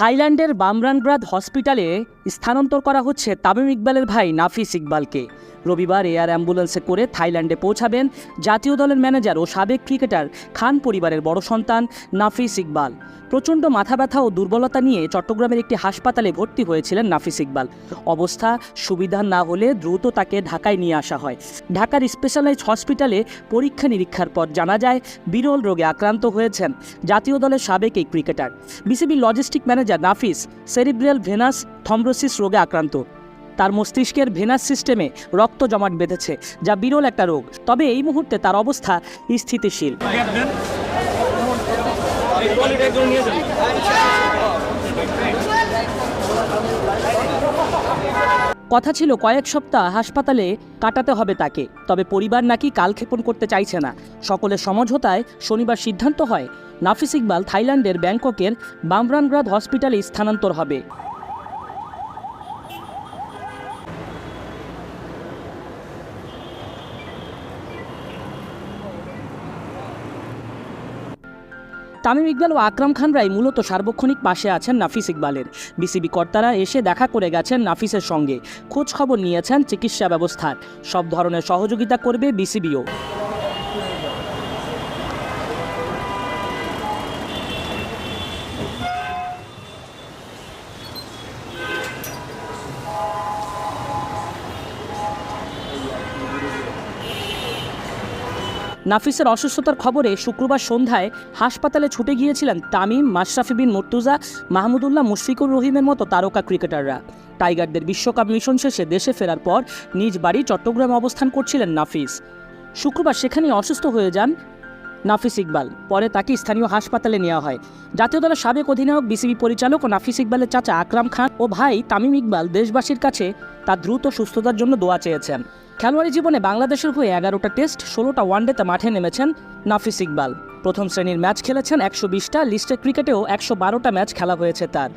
থাইল্যান্ডের বামরানগ্রাদ হসপিটালে স্থানান্তর করা হচ্ছে তামিম ইকবালের ভাই নাফিস ইকবালকে। রবিবার এয়ার অ্যাম্বুলেন্সে করে থাইল্যান্ডে পৌঁছাবেন জাতীয় দলের ম্যানেজার ও সাবেক ক্রিকেটার খান পরিবারের বড় সন্তান নাফিস ইকবাল। প্রচণ্ড মাথা ব্যথা ও দুর্বলতা নিয়ে চট্টগ্রামের একটি হাসপাতালে ভর্তি হয়েছিলেন নাফিস ইকবাল। অবস্থা সুবিধা না হলে দ্রুত তাকে ঢাকায় নিয়ে আসা হয়। ঢাকার স্পেশালাইজ হসপিটালে পরীক্ষা নিরীক্ষার পর জানা যায়, বিরল রোগে আক্রান্ত হয়েছেন জাতীয় দলের সাবেক এই cricketer. BCB logistic manager Nafis cerebral venous thrombosis রোগে আক্রান্ত। তার মস্তিষ্কের ভেনাস সিস্টেমে রক্ত জমাট বেঁধেছে, যা বিরল একটা রোগ। তবে এই মুহূর্তে তার অবস্থা স্থিতিশীল। কথা ছিল কয়েক সপ্তাহ হাসপাতালে কাটাতে হবে তাকে, তবে পরিবার নাকি কালক্ষেপণ করতে চাইছে না। সকলের সমঝোতায় শনিবার সিদ্ধান্ত হয়, নাফিস ইকবাল থাইল্যান্ডের ব্যাংককের বামরানগ্রাদ হসপিটালে স্থানান্তর হবে। তামিম ইকবাল ও আকরাম খানরাই মূলত সার্বক্ষণিক পাশে আছেন নাফিস ইকবালের। বিসিবি কর্তারা এসে দেখা করে গেছেন নাফিসের সঙ্গে। খোঁজ খবর নিয়েছেন চিকিৎসা ব্যবস্থার। সব ধরনের সহযোগিতা করবে বিসিবিও। নাফিসের অসুস্থতার খবরে শুক্রবার সন্ধ্যায় হাসপাতালে ছুটে গিয়েছিলেন তামিম, মাশরাফি বিন মুর্তুজা, মাহমুদুল্লাহ মুশফিকুর রহিমের মতো তারকা ক্রিকেটাররা। টাইগারদের বিশ্বকাপ মিশন শেষে দেশে ফেরার পর নিজ বাড়ি চট্টগ্রামে অবস্থান করছিলেন নাফিস। শুক্রবার সেখানেই অসুস্থ হয়ে যান নাফিস ইকবাল। পরে তাকে স্থানীয় হাসপাতালে নেওয়া হয়। জাতীয় দলের সাবেক অধিনায়ক, বিসিবি পরিচালক ও নাফিস ইকবালের চাচা আকরাম খান ও ভাই তামিম ইকবাল দেশবাসীর কাছে তার দ্রুত সুস্থতার জন্য দোয়া চেয়েছেন। খেলোয়াড়ি জীবনে বাংলাদেশের হয়ে এগারোটা টেস্ট, ষোলোটা ওয়ানডেতে মাঠে নেমেছেন নাফিস ইকবাল। প্রথম শ্রেণির ম্যাচ খেলেছেন একশো বিশটা, লিস্টে ক্রিকেটেও একশো বারোটা ম্যাচ খেলা হয়েছে তার।